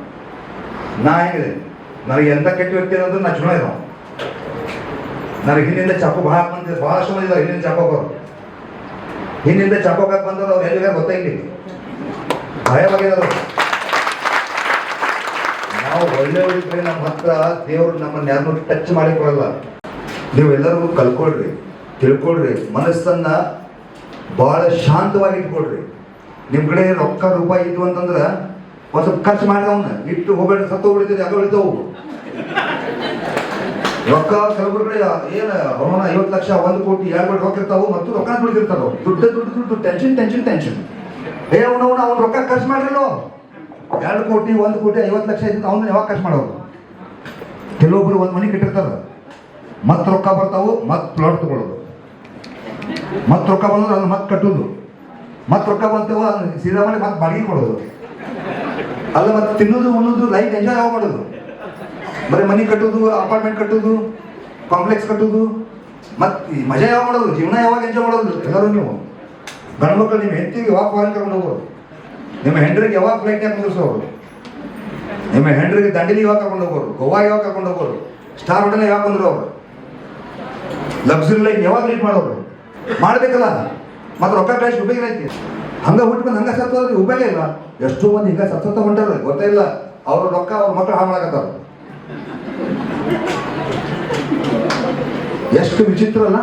ನಾ ಹೆಂಗಿದೆ ನನಗೆ ಎಂಥ ಕೆಟ್ಟ ವ್ಯಕ್ತಿ ಅನ್ನೋದು ನಾ ಇದ್ದಾವ ನನಗೆ ಹಿಂದಿಂದ ಚಾಕು ಬಹಳ ಬಂದಿದೆ ಭಾಳಷ್ಟು ಮಂದಿ ಇದಾವೆ ಹಿಂದಿನ ಚಾಕೋಕರು ಹಿಂದಿಂದ ಚಾಕೋಕಕ್ಕೆ ಬಂದವರು ಅವ್ರು ಎಲ್ಲಿಗೆ ಗೊತ್ತಾಗಿಲ್ಲ ಭಯವಾಗಿದ್ದಾರೆ ನಾವು ಒಳ್ಳೆಯವರಿದ್ರೆ ನಮ್ಮ ಹತ್ರ ದೇವರು ನಮ್ಮನ್ನ ಯಾರನ್ನೂ ಟಚ್ ಮಾಡಿಕೊಳ್ಳಲ್ಲ. ನೀವು ಎಲ್ಲರಿಗೂ ಕಲ್ಕೊಳ್ರಿ, ತಿಳ್ಕೊಳ್ರಿ. ಮನಸ್ಸನ್ನ ಬಹಳ ಶಾಂತವಾಗಿ ಇಟ್ಕೊಳ್ರಿ. ನಿಮ್ಮ ಕಡೆ ರೊಕ್ಕ ರೂಪಾಯಿ ಇದ್ವು ಅಂತಂದ್ರೆ ಒಂದು ಸ್ವಲ್ಪ ಖರ್ಚು ಮಾಡಿದವನ್ನ ಇಟ್ಟು ಹೋಗ್ಬೇಡ್ರಿ ಸತ್ತು ಹೋಗ್ಬಿಡ್ತೀರಿ ಅದು ಉಳಿತಾವು ರೊಕ್ಕ ಕಡೆ ಏನ ಅವನ ಐವತ್ತು ಲಕ್ಷ, ಒಂದು ಕೋಟಿ, ಎರಡು ಕೋಟಿ ಹೋಗಿರ್ತಾವು ಮತ್ತು ರೊಕ್ಕ ದುಡ್ದಿರ್ತಾರ ದುಡ್ಡು ದುಡ್ಡು ದುಡ್ಡು ಟೆನ್ಷನ್ ಟೆನ್ಷನ್ ಟೆನ್ಷನ್ ಏ ಅವನವನ ಅವ್ನ ರೊಕ್ಕ ಖರ್ಚು ಮಾಡಿರಲ್ಲ? ಎರಡು ಕೋಟಿ, ಒಂದು ಕೋಟಿ, ಐವತ್ತು ಲಕ್ಷ ಇದ್ದು ಅವನು ಯಾವಾಗ ಖರ್ಚು ಮಾಡೋರು ಕೆಲವೊಬ್ರು ಒಂದು ಮನೆ ಕಟ್ಟಿರ್ತಾರ. ಮತ್ತೆ ರೊಕ್ಕ ಬರ್ತಾವು ಮತ್ತೆ ಪ್ಲಾಟ್ ತಗೊಳ್ಳೋದು ಮತ್ತೆ ರೊಕ್ಕ ಬಂದ್ರೆ ಅದನ್ನ ಮತ್ತೆ ಕಟ್ಟೋದು. ಮತ್ತೆ ರೊಕ್ಕ ಬಂತೇವ ಸೀದಾ ಮಾಡಿ ಮತ್ತೆ ಬಾಡಿಗೆ ಕೊಡೋದು. ಅಲ್ಲ, ಮತ್ತೆ ತಿನ್ನೋದು, ಉಣ್ಣೋದು ಲೈಫ್ ಎಂಜಾಯ್ ಯಾವ ಮಾಡೋದು ಬರೀ ಮನೆ ಕಟ್ಟೋದು ಅಪಾರ್ಟ್ಮೆಂಟ್ ಕಟ್ಟೋದು ಕಾಂಪ್ಲೆಕ್ಸ್ ಕಟ್ಟೋದು. ಮತ್ತೆ ಮಜಾ ಯಾವಾಗ ಮಾಡೋದು? ಜೀವನ ಯಾವಾಗ ಎಂಜಾಯ್ ಮಾಡೋದು? ಎಲ್ಲರೂ ನೀವು. ಗಂಡು ಮಕ್ಕಳು ನಿಮ್ಮ ಹೆಂಡತಿಗೆ ಯಾವಾಗ ಫಾರಿನ್ ಕರ್ಕೊಂಡು ಹೋಗೋರು ನಿಮ್ಮ ಹೆಂಡ್ರಿಗೆ ಯಾವಾಗ ಫ್ಲೈಟ್ನಾಗ ಕುಂದಿರ್ಸೋರು ನಿಮ್ಮ ಹೆಂಡ್ರಿಗೆ ದಂಡಲಿ ಯಾವಾಗ ಕರ್ಕೊಂಡು ಹೋಗೋರು ಗೋವಾ ಯಾವಾಗ ಕರ್ಕೊಂಡು ಹೋಗೋರು ಸ್ಟಾರ್ ಹೋಟೆಲ್ ಯಾವಾಗ ಬಂದ್ರು ಅವರು? ಲಕ್ಸುರಿ ಲೈಫ್ ಯಾವಾಗ ಲೀಡ್ ಮಾಡೋರು ಮಾಡ್ಬೇಕಲ್ಲ? ಮತ್ತೆ ರೊಕ್ಕ ಕಳಿಸಿ ಉಪಯೋಗ ಐತಿ. ಹಂಗ ಬಂದು ಹಂಗ ಸತ್ತೋದ್ರೆ ಉಪಯೋಗ ಇಲ್ಲ. ಎಷ್ಟೋ ಮಂದಿ ಹಿಂಗ ಸತ್ತ ಹೊಂಟಾರ, ಗೊತ್ತೇ ಇಲ್ಲ. ಅವ್ರ ರೊಕ್ಕ ಅವ್ರ ಮಕ್ಕಳು ಹಾಳು ಮಾಡಕತ್ತಾರ. ಎಷ್ಟು ವಿಚಿತ್ರ ಅಲ್ಲ?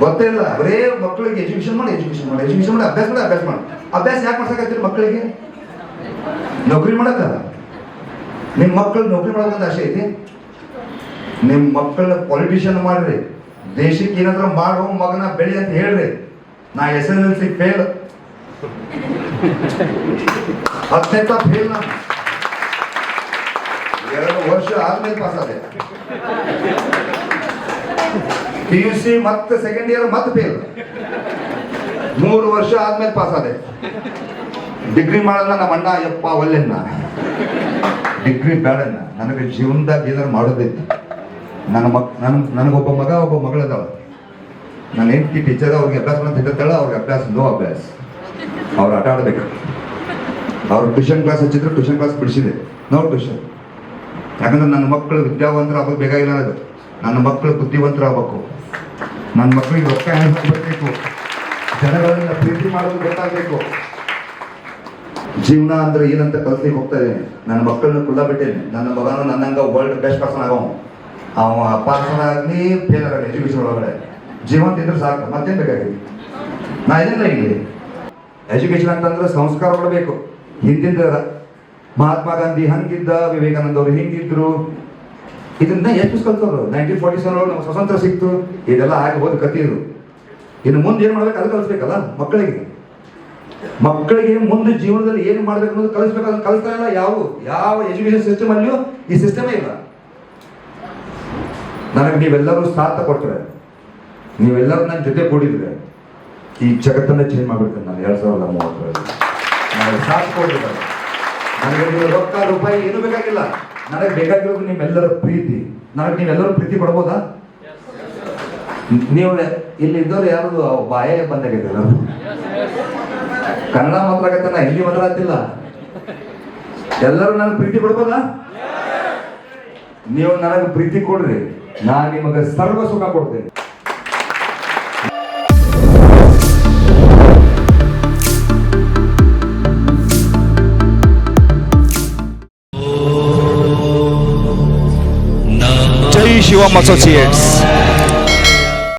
ಗೊತ್ತೇ ಇಲ್ಲ. ಬರೇ ಮಕ್ಕಳಿಗೆ ಎಜುಕೇಶನ್ ಮಾಡಿ ಎಜುಕೇಶನ್ ಮಾಡಿ ಎಜುಕೇಶನ್ ಮಾಡಿ, ಅಭ್ಯಾಸ ಮಾಡಿ ಅಭ್ಯಾಸ ಮಾಡಿ. ಅಭ್ಯಾಸ ಯಾಕೆ ಮಾಡ್ಸಕತ್ತೀರಿ ಮಕ್ಕಳಿಗೆ ನೌಕರಿ ಮಾಡಕ? ನಿಮ್ಮ ಮಕ್ಕಳು ನೌಕರಿ ಮಾಡೋದಂತ ಆಸೆ ಐತಿ? ನಿಮ್ಮ ಮಕ್ಕಳನ್ನ ಪಾಲಿಟಿಷಿಯನ್ ಮಾಡ್ರಿ. ದೇಶಕ್ಕೆ ಏನಾದ್ರೂ ಮಾಡೋ, ಮಗನ ಬೆಳಿ ಅಂತ ಹೇಳ್ರಿ. ನಾ S L L C fail ಹತ್ತನೇ ಫೇಲ್ ನಾನು. ಎರಡು ವರ್ಷ ಆದ್ಮೇಲೆ ಪಾಸ್ ಆದೆ. ಪಿ ಯು ಸಿ ಮತ್ತೆ ಸೆಕೆಂಡ್ ಇಯರ್ ಮತ್ತೆ ಫೇಲ್ ಮೂರು ವರ್ಷ ಆದ್ಮೇಲೆ ಪಾಸ್ ಆದೆ. ಡಿಗ್ರಿ ಮಾಡಲ್ಲ ನಮ್ಮ ಅಣ್ಣ, ಯಪ್ಪ ಒಲ್ಲೆನ್ನ ಡಿಗ್ರಿ ಬೇಡನ್ನ ನನಗೆ ಜೀವನದಾಗ ಏನಾರು ಮಾಡೋದೈತಿ ನನ್ನ ಮಕ್ ನನ್, ನನಗೊಬ್ಬ ಮಗ, ಒಬ್ಬ ಮಗಳದಾಳ. ನನ್ನ ಹೆಂಡತಿ ಟೀಚರ್ ಅವ್ರಿಗೆ ಅಭ್ಯಾಸ ಅಂತ ಹೇಳ್ತಾಳ ಅವ್ರಿಗೆ ಅಭ್ಯಾಸ ನೋ ಅಭ್ಯಾಸ. ಅವ್ರು ಆಟ ಆಡಬೇಕು. ಅವ್ರು ಟ್ಯೂಷನ್ ಕ್ಲಾಸ್ ಹಚ್ಚಿದ್ರು ಟ್ಯೂಷನ್ ಕ್ಲಾಸ್ ಬಿಡಿಸಿದೆ. ನೋ ಟ್ಯೂಷನ್ ಯಾಕಂದ್ರೆ ನನ್ನ ಮಕ್ಕಳು ವಿದ್ಯಾವಂತರ ಆಗೋದು ಬೇಕಾಗಿಲ್ಲ ಅದು. ನನ್ನ ಮಕ್ಕಳು ಬುದ್ಧಿವಂತರ ಆಗ್ಬೇಕು. ನನ್ನ ಮಕ್ಕಳಿಗೆ ರೊಕ್ಕ ಹೆಂಗೆ ಹೋಗ್ಬೇಕು ಜನಗಳನ್ನ ಪ್ರೀತಿ ಮಾಡೋದು ಗೊತ್ತಾಗಬೇಕು. ಜೀವನ ಅಂದ್ರೆ ಏನಂತ ಕಲ್ತಿ ಹೋಗ್ತಾ ಇದ್ದೇನೆ. ನನ್ನ ಮಕ್ಕಳನ್ನ ಕುಲ್ಲ ಬಿಟ್ಟೇನೆ ನನ್ನ ಮಗನ ನನ್ನಂಗ ವರ್ಲ್ಡ್ ಬೆಸ್ಟ್ ಪರ್ಸನ್ ಆಗವ ಅವ ಪಾರ್ಸನ್ ಆಗಲಿ ಫೇಲ್ ಆಗಲಿ ಎಜುಕೇಶನ್ ಒಳಗಡೆ. ಜೀವಂತ ಇದ್ರೆ ಸಾಕು, ಮತ್ತೇನು ಬೇಕಾಗಿದೆ ನಾ ಇದೆಲ್ಲ ಇಲ್ಲಿ ಎಜುಕೇಶನ್ ಅಂತಂದ್ರೆ ಸಂಸ್ಕಾರಗಳು ಬೇಕು ಹಿಂದಿಂದ ಮಹಾತ್ಮ ಗಾಂಧಿ ಹಂಗಿದ್ದ, ವಿವೇಕಾನಂದ ಅವರು ಹಿಂಗಿದ್ರು. ಇದನ್ನ ಎಷ್ಟು ಕಲ್ತವ್ರು ನೈನ್ಟೀನ್ ಫೋರ್ಟಿ ಸೆವೆನ್ ಒಳಗೆ ನಮ್ಗೆ ಸ್ವತಂತ್ರ ಸಿಕ್ತು. ಇದೆಲ್ಲ ಆಗಿ ಹೋದ ಇದು. ಇನ್ನು ಮುಂದೆ ಏನು ಮಾಡ್ಬೇಕು ಅದು ಕಲಿಸ್ಬೇಕಲ್ಲ, ಮಕ್ಕಳಿಗೆ. ಮಕ್ಕಳಿಗೆ ಮುಂದೆ ಜೀವನದಲ್ಲಿ ಏನು ಮಾಡ್ಬೇಕು ಅನ್ನೋದು ಕಲಿಸ್ಬೇಕು, ಅದನ್ನು ಕಲಿಸ್ತಾ ಇಲ್ಲ ಯಾವ. ಯಾವ ಎಜುಕೇಶನ್ ಸಿಸ್ಟಮ್ ಅಲ್ಲಿಯೂ ಈ ಸಿಸ್ಟಮೇ ಇಲ್ಲ. ನನಗೆ ನೀವೆಲ್ಲರೂ ಸಾಥ ಕೊಟ್ಟರೆ ನೀವೆಲ್ಲರೂ ನನ್ನ ಜೊತೆ ಕೂಡಿದ್ರೆ, ಈ ಜಗತ್ತನ್ನ ಚೇಂಜ್ ಮಾಡ್ಬಿಡ್ತೇನೆ ನಾನು ಎರಡ್ ಸಾವಿರದ ಮೂವತ್ತರಲ್ಲಿ. ನನಗೆ ಸಾಥ್ ಕೊಟ್ಟಿದ್ದಾರೆ. ನನಗೆ ನೀವು ರೊಕ್ಕ, ರೂಪಾಯಿ ಏನು ಬೇಕಾಗಿಲ್ಲ. ನನಗೆ ಬೇಕಾಗಿರೋದು ನಿಮ್ಮೆಲ್ಲರ ಪ್ರೀತಿ. ನನಗೆ ನೀವೆಲ್ಲರೂ ಪ್ರೀತಿ ಕೊಡ್ಬೋದಾ? ನೀವು ಇಲ್ಲಿ ಇದ್ದವ್ರು ಯಾರು? ಬಾಯೇ ಬಂದಾಗಿದೆ ಕನ್ನಡ ಆಗತ್ತಲ್ಲ ಹಿಂದಿ ಮಾತ್ರ ಆಗ್ತಿಲ್ಲ ಎಲ್ಲರೂ ನನಗೆ ಪ್ರೀತಿ ಕೊಡ್ಬೋದಾ? ನೀವು ನನಗೆ ಪ್ರೀತಿ ಕೊಡ್ರಿ. ನಾನು ನಿಮಗೆ ಸರ್ವ ಸುಖ ಕೊಡ್ತೇನೆ. ಜೈ ಶಿವಮ್ ಅಸೋಸಿಯೇಟ್ಸ್.